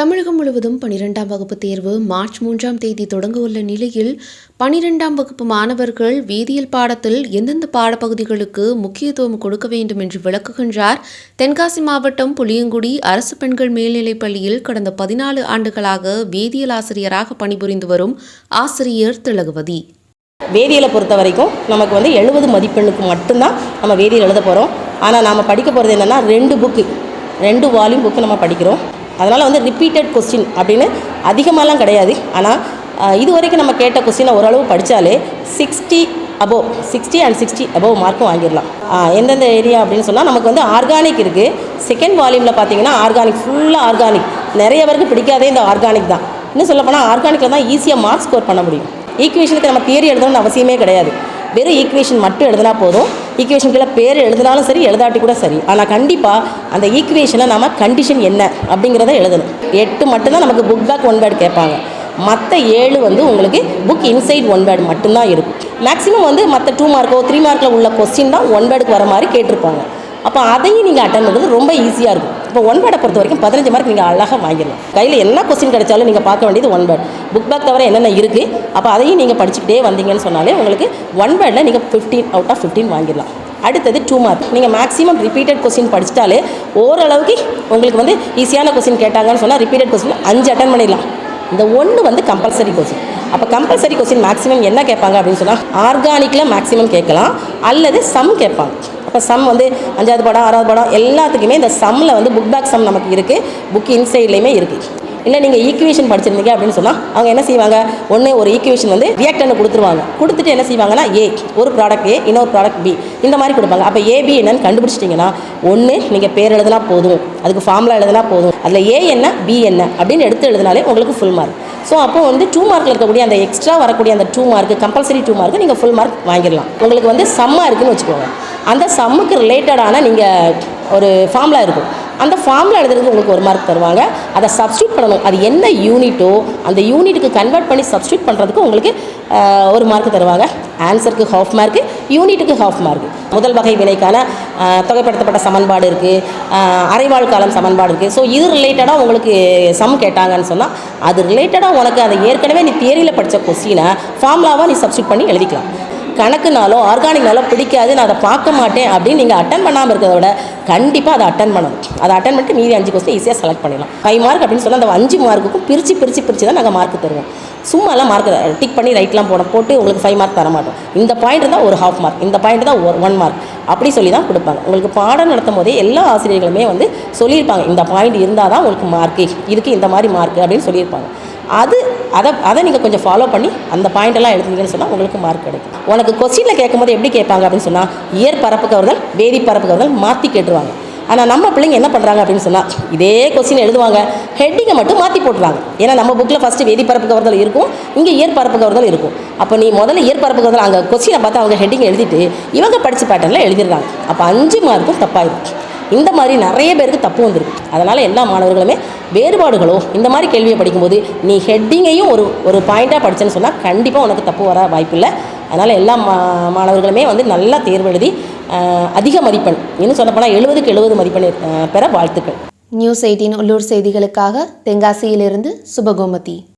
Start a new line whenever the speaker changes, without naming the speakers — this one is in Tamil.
தமிழகம் முழுவதும் பனிரெண்டாம் வகுப்பு தேர்வு மார்ச் மூன்றாம் தேதி தொடங்க உள்ள நிலையில் பனிரெண்டாம் வகுப்பு மாணவர்கள் வேதியியல் பாடத்தில் எந்தெந்த பாடப்பகுதிகளுக்கு முக்கியத்துவம் கொடுக்க வேண்டும் என்று விளக்குகின்றார். தென்காசி மாவட்டம் புளியங்குடி அரசு பெண்கள் மேல்நிலைப் பள்ளியில் கடந்த பதினாலு ஆண்டுகளாக வேதியியல் ஆசிரியராக பணிபுரிந்து வரும் ஆசிரியர் திலகவதி.
வேதியியலை பொறுத்த வரைக்கும் நமக்கு வந்து எழுபது மதிப்பெண்ணுக்கு மட்டும்தான் நம்ம வேதியியல் எழுத போகிறோம் ஆனால் நாம் படிக்க போகிறது என்னென்னா ரெண்டு புக்கு ரெண்டு வால்யூம் புக்கு நம்ம படிக்கிறோம். அதனால் வந்து ரிப்பீட்டட் கொஸ்டின் அப்படின்னு அதிகமாகலாம் கிடையாது. ஆனால் இது வரைக்கும் நம்ம கேட்ட கொஸ்டினை ஓரளவு படித்தாலே sixty above sixty and sixty above மார்க்கும் வாங்கிடலாம். எந்தெந்த ஏரியா அப்படின்னு சொன்னால் நமக்கு வந்து ஆர்கானிக் இருக்குது செகண்ட் வால்யூமில் பார்த்தீங்கன்னா ஆர்கானிக் ஃபுல்லாக ஆர்கானிக் நிறைய பேருக்கு பிடிக்காதே இந்த ஆர்கானிக் தான். இன்னும் சொல்லப்போனால் ஆர்கானிக்கில் தான் ஈஸியாக மார்க் ஸ்கோர் பண்ண முடியும். ஈக்குவேஷனுக்கு நம்ம தியரி எழுதணும்னு அவசியமே கிடையாது. வெறும் ஈக்குவேஷன் மட்டும் எழுதினா போதும். ஈக்குவேஷன் கீழே பேர் எழுதினாலும் சரி எழுதாட்டி கூட சரி. ஆனால் கண்டிப்பாக அந்த ஈக்குவேஷனை நம்ம கண்டிஷன் என்ன அப்படிங்கிறத எழுதணும். எட்டு மட்டும்தான் நமக்கு புக் பேக் ஒன் வேர்டு கேட்பாங்க. மற்ற ஏழு வந்து உங்களுக்கு புக் இன்சைட் ஒன் வேர்டு மட்டும்தான் இருக்கும். மேக்ஸிமம் வந்து மற்ற டூ மார்க்கோ த்ரீ மார்க்கில் உள்ள கொஸ்டின் தான் ஒன் வேர்டுக்கு வர மாதிரி கேட்டிருப்பாங்க. அப்போ அதையும் நீங்கள் அட்டன் பண்ணுறது ரொம்ப ஈஸியாக இருக்கும். இப்போ ஒன் வேர்டை பொறுத்த வரைக்கும் பதினஞ்சு மார்க் நீங்கள் அழகாக வாங்கிடலாம். கையில் என்ன கொஸ்டின் கிடைச்சாலும் நீங்கள் பார்க்க வேண்டியது ஒன் வேர்ட் புக் பேக் தவிர என்னென்ன இருக்குது அப்போ அதையும் நீங்கள் படிச்சுக்கிட்டே வந்தீங்கன்னு சொன்னாலே உங்களுக்கு ஒன் வேர்டில் நீங்கள் ஃபிஃப்டீன் அவுட் ஆஃப் ஃபிஃப்டீன் வாங்கிடலாம். அடுத்தது டூ மார்க் நீங்கள் மேக்ஸிமம் ரிப்பீட்டட் கொஸ்டின் படிச்சிட்டாலே ஓரளவுக்கு உங்களுக்கு வந்து ஈஸியான கொஸ்டின் கேட்டாங்கன்னு சொன்னால் ரிப்பீட்டட் கொஸ்டின் அஞ்சு அட்டன் பண்ணிடலாம். இந்த ஒன்று வந்து கம்பல்சரி கொஸ்டின் அப்போ கம்பல்சரி கொஸ்டின் மேக்ஸிமம் என்ன கேட்பாங்க அப்படின்னு சொன்னால் ஆர்கானிக்கில் மேக்ஸிமம் கேட்கலாம். அல்லது சம் கேட்பாங்க. அப்போ சம் வந்து அஞ்சாவது படம் ஆறாவது படம் எல்லாத்துக்குமே இந்த சம்மில் வந்து புக் பேக் சம் நமக்கு இருக்குது புக் இன்சைட்லேயுமே இருக்குது இல்லை நீங்கள் ஈக்குவேஷன் படிச்சிருந்தீங்க அப்படின்னு சொன்னால் அவங்க என்ன செய்வாங்க? ஒன்று ஒரு ஈக்குவேஷன் வந்து ரியாக்டர்னு கொடுத்துருவாங்க. கொடுத்துட்டு என்ன செய்வாங்கன்னா ஏ ஒரு ப்ராடக்ட் ஏ இன்னொரு ப்ராடக்ட் பி இந்த மாதிரி கொடுப்பாங்க. அப்போ ஏபி என்னன்னு கண்டுபிடிச்சிட்டிங்கன்னா ஒன்று நீங்கள் பேர் எழுதுனா போதும். அதுக்கு ஃபார்முலா எழுதுனா போதும். அதில் ஏ என்ன பி என்ன அப்படின்னு எடுத்து எழுதினாலே உங்களுக்கு ஃபுல் மார்க் ஸோ அப்போ வந்து டூ மார்க்கில் இருக்கக்கூடிய அந்த எக்ஸ்ட்ரா வரக்கூடிய அந்த two mark compulsory two mark நீங்கள் ஃபுல் மார்க் வாங்கிடலாம். உங்களுக்கு வந்து செம்மா இருக்குன்னு வச்சுக்கோங்க. அந்த சம்முக்கு ரிலேட்டடான நீங்கள் ஒரு ஃபார்முலா இருக்கும். அந்த ஃபார்முலா எழுதுறதுக்கு உங்களுக்கு ஒரு மார்க் தருவாங்க. அதை சப்ஸ்டியூட் பண்ணணும். அது என்ன யூனிட்டோ அந்த யூனிட்டுக்கு கன்வெர்ட் பண்ணி சப்ஸ்டியூட் பண்ணுறதுக்கு உங்களுக்கு ஒரு மார்க் தருவாங்க. ஆன்சருக்கு ஹாஃப் மார்க்கு யூனிட்டுக்கு ஹாஃப் மார்க் முதல் வகை வினைக்கான தொகைப்படுத்தப்பட்ட சமன்பாடு இருக்குது அரைவாழ் காலம் சமன்பாடு இருக்குது ஸோ இது ரிலேட்டடாக உங்களுக்கு சம் கேட்டாங்கன்னு சொன்னால் அது ரிலேட்டடாக உனக்கு அதை ஏற்கனவே நீ தியரியில் படித்த கொஸ்டினை ஃபார்முலாவாக நீ சப்ஸ்டியூட் பண்ணி எழுதிக்கலாம். கணக்குனாலோ ஆர்கானிக்னாலோ பிடிக்காது நான் அதை பார்க்க மாட்டேன் அப்படின்னு நீங்கள் அட்டன் பண்ணாமல் இருக்கிறத விட கண்டிப்பாக அதை அட்டன் பண்ணணும். அதை அட்டன் பண்ணிட்டு மீதி அஞ்சு கொஸ்டின் ஈஸியாக செலக்ட் பண்ணிடலாம். ஃபைவ் மார்க் அப்படின்னு சொன்னால் அந்த அஞ்சு மார்க்குக்கும் பிரித்து பிரித்து பிரித்து தான் நாங்கள் மார்க் தருவோம். சும்மாலாம் மார்க் டிக் பண்ணி ரைட்லாம் போட போட்டு உங்களுக்கு ஃபைவ் மார்க் தர மாட்டோம் இந்த பாயிண்ட் தான் ஒரு ஹாஃப் மார்க் இந்த பாயிண்ட் தான் ஒரு ஒன் மார்க் அப்படி சொல்லி தான் கொடுப்பாங்க. உங்களுக்கு பாடம் நடத்தும் போதே எல்லா ஆசிரியர்களுமே வந்து சொல்லியிருப்பாங்க. இந்த பாயிண்ட் இருந்தால் தான் உங்களுக்கு மார்க்கு இதுக்கு இந்த மாதிரி மார்க் அப்படின்னு சொல்லியிருப்பாங்க. அது அதை அதை நீங்கள் கொஞ்சம் ஃபாலோ பண்ணி அந்த பாயிண்ட்டெல்லாம் எழுதுனீங்கன்னு சொன்னால் உங்களுக்கு மார்க் கிடைக்கும். உனக்கு கொஸ்டினில் கேட்கும்போது எப்படி கேட்பாங்க அப்படின்னு சொன்னால் இயற் பரப்புக்கவர்கள் வேதி பரப்புக்கவர்கள் மாற்றி கேட்டுருவாங்க. ஆனால் நம்ம பிள்ளைங்க என்ன பண்ணுறாங்க அப்படின்னு சொன்னால் இதே கொஸ்டின் எழுதுவாங்க. ஹெட்டிங்கை மட்டும் மாற்றி போட்டுருவாங்க ஏன்னா நம்ம புக்கில் ஃபஸ்ட்டு வேதி கவர்தல் இருக்கும் இங்கே இயற்பரப்பு கவர்தல் இருக்கும். அப்போ நீ முதல்ல இயற்பரப்பு கவர்தல் அங்கே கொஸ்டினை பார்த்து அவங்க ஹெட்டிங் எழுதிட்டு இவங்க படித்த பேட்டர்னில் எழுதிடுறாங்க. அப்போ அஞ்சு மார்க்கும் தப்பாயிடும் இந்த மாதிரி நிறைய பேருக்கு தப்பு வந்திருக்கு. அதனால் எல்லா மாணவர்களுமே வேறுபாடுகளோ இந்த மாதிரி கேள்வியை படிக்கும்போது நீ ஹெட்டிங்கையும் ஒரு ஒரு பாயிண்ட்டாக படிச்சேன்னு சொன்னால் கண்டிப்பாக உனக்கு தப்பு வர வாய்ப்பில்லை. அதனால் எல்லா மா மாணவர்களுமே வந்து நல்லா தேர்வு எழுதி அதிக மதிப்பெண் இன்னும் சொல்லப்போனால் எழுபதுக்கு எழுபது மதிப்பெண் பெற வாழ்த்துக்கள்.
நியூஸ் எயிட்டின் உள்ளூர் செய்திகளுக்காக தென்காசியிலிருந்து சுபகோமதி.